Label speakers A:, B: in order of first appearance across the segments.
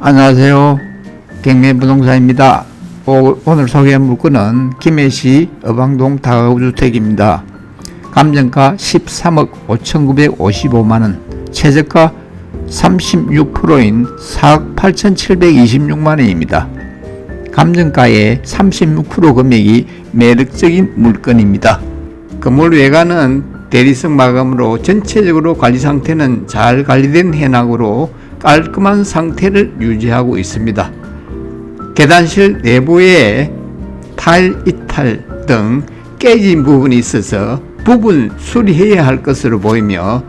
A: 안녕하세요. 경매부동산입니다. 오, 오늘 소개할 물건은 김해시 어방동 다가구주택입니다. 감정가 13억 5,955만원, 최저가 36%인 4억 8,726만원입니다. 감정가의 36% 금액이 매력적인 물건입니다. 건물 외관은 대리석 마감으로 전체적으로 관리 상태는 잘 관리된 해낙으로 깔끔한 상태를 유지하고 있습니다. 계단실 내부에 타일 이탈 등 깨진 부분이 있어서 부분 수리해야 할 것으로 보이며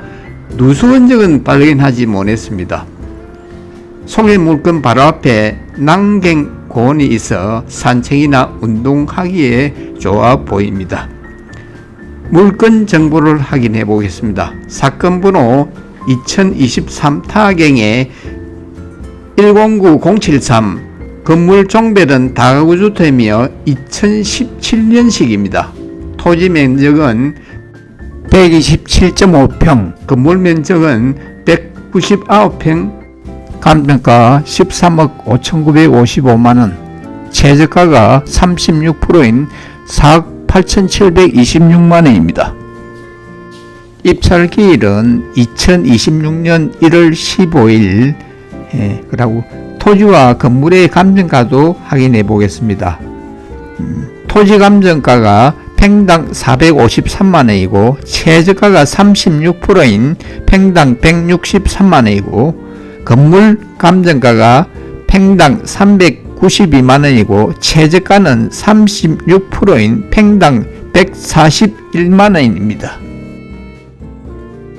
A: 누수 흔적은 발견하지 못했습니다. 소매 물건 바로 앞에 난갱 고원이 있어 산책이나 운동하기에 좋아 보입니다. 물건 정보를 확인해 보겠습니다. 사건 번호 2023 타경에 109073 건물 종별은 다가구 주택이며 2017년식입니다. 토지 면적은 127.5평, 건물 면적은 199평, 감정가 13억 5,955만원, 최저가가 36%인 4억 8,726만원입니다. 입찰 기일은 2026년 1월 15일, 예, 그리고 토지와 건물의 감정가도 확인해 보겠습니다. 음, 토지 감정가가 팽당 453만원이고, 최저가가 36%인 팽당 163만원이고, 건물 감정가가 팽당 392만원이고, 최저가는 36%인 팽당 141만원입니다.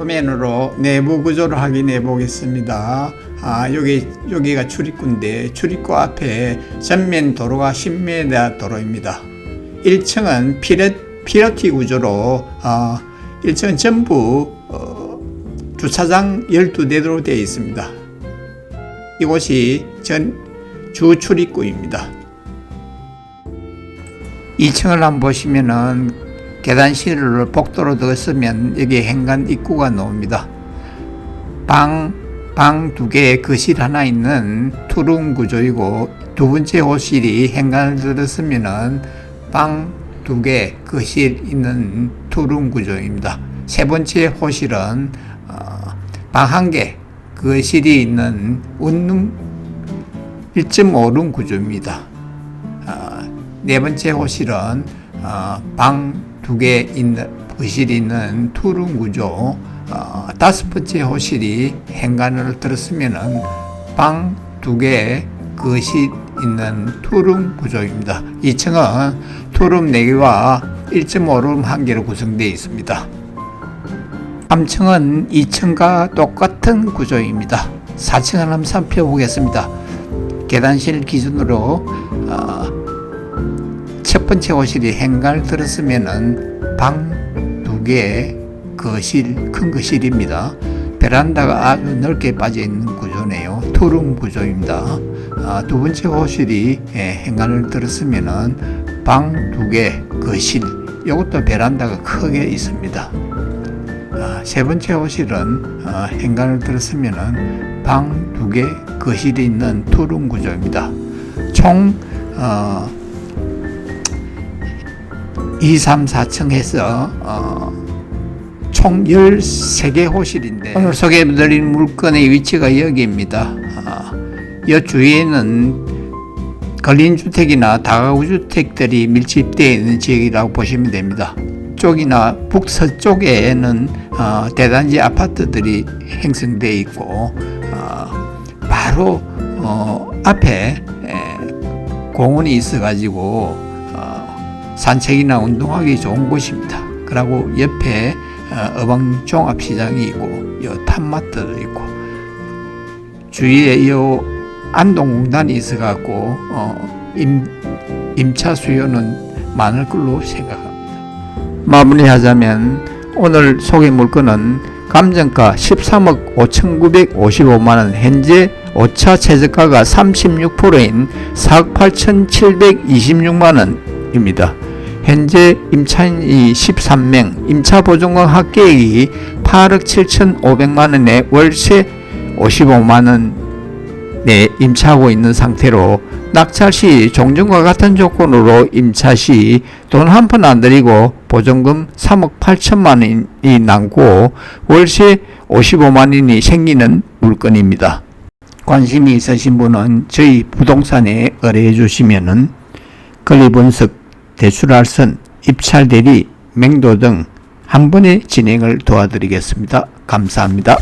A: 도면으로 내부 구조를 확인해 보겠습니다. 아, 여기, 여기가 출입구인데, 출입구 앞에 전면 도로가 10m 도로입니다. 1층은 피레, 피러티 구조로, 어, 1층은 전부, 어, 주차장 12대로 되어 있습니다. 이곳이 전, 주 출입구입니다. 2층을 한번 보시면은 계단실을 복도로 넣었으면 여기 현관 입구가 나옵니다. 방, 방 두 개, 거실 하나 있는 투룸 구조이고 두 번째 호실이 현관을 들었으면은 방두 개, 거실 있는 투룸 구조입니다. 세 번째 호실은 어, 방한 개, 거실이 있는 원룸 1.5룸 구조입니다. 어, 네 번째 호실은 어, 방 두 개 있는 거실이 있는 투룸 구조. 어, 다섯 번째 호실이 현관을 들었으면은 방 두개 거실 있는 투룸 구조입니다. 2층은 투룸 4개와 1.5룸 1개로 구성되어 있습니다. 3층은 2층과 똑같은 구조입니다. 4층을 한번 살펴보겠습니다. 계단실 기준으로 어, 첫 번째 호실이 현관을 들었으면은 방 두 개, 거실, 큰 거실입니다. 베란다가 아주 넓게 빠져 있는 구조네요. 투룸 구조입니다. 아, 두 번째 호실이 예, 현관을 들었으면은 방 두 개, 거실, 이것도 베란다가 크게 있습니다. 아, 세 번째 호실은 어, 현관을 들었으면은 방 두 개, 거실이 있는 투룸 구조입니다. 총 어, 2, 3, 4층 해서 어, 총 13개 호실인데 오늘 소개해드린 물건의 위치가 여기입니다. 아, 이 주위에는 근린주택이나 다가구주택들이 밀집되어 있는 지역이라고 보시면 됩니다. 쪽이나 북서쪽에는 어, 대단지 아파트들이 형성되어 있고 어, 바로 어, 앞에 에, 공원이 있어가지고 어, 산책이나 운동하기 좋은 곳입니다. 그리고 옆에 어, 어방 종합시장이 있고 요 탑마트도 있고 주위에 요 안동공단이 있어갖고 어, 임, 임차 수요는 많을 걸로 생각합니다. 마무리하자면 오늘 소개 물건은 감정가 13억 5,955만원 현재 5차 최저가가 36%인 4억 8,726만원입니다. 현재 임차인이 13명, 임차 보증금 합계액이 8억 7,500만원에 월세 55만원 네, 임차하고 있는 상태로 낙찰 시 종전과 같은 조건으로 임차 시 돈 한 푼 안 들이고 보증금 3억 8천만 원이 남고 월세 55만 원이 생기는 물건입니다. 관심이 있으신 분은 저희 부동산에 의뢰해 주시면은 권리 분석, 대출할선, 입찰 대리, 맹도 등 한 번에 진행을 도와드리겠습니다. 감사합니다.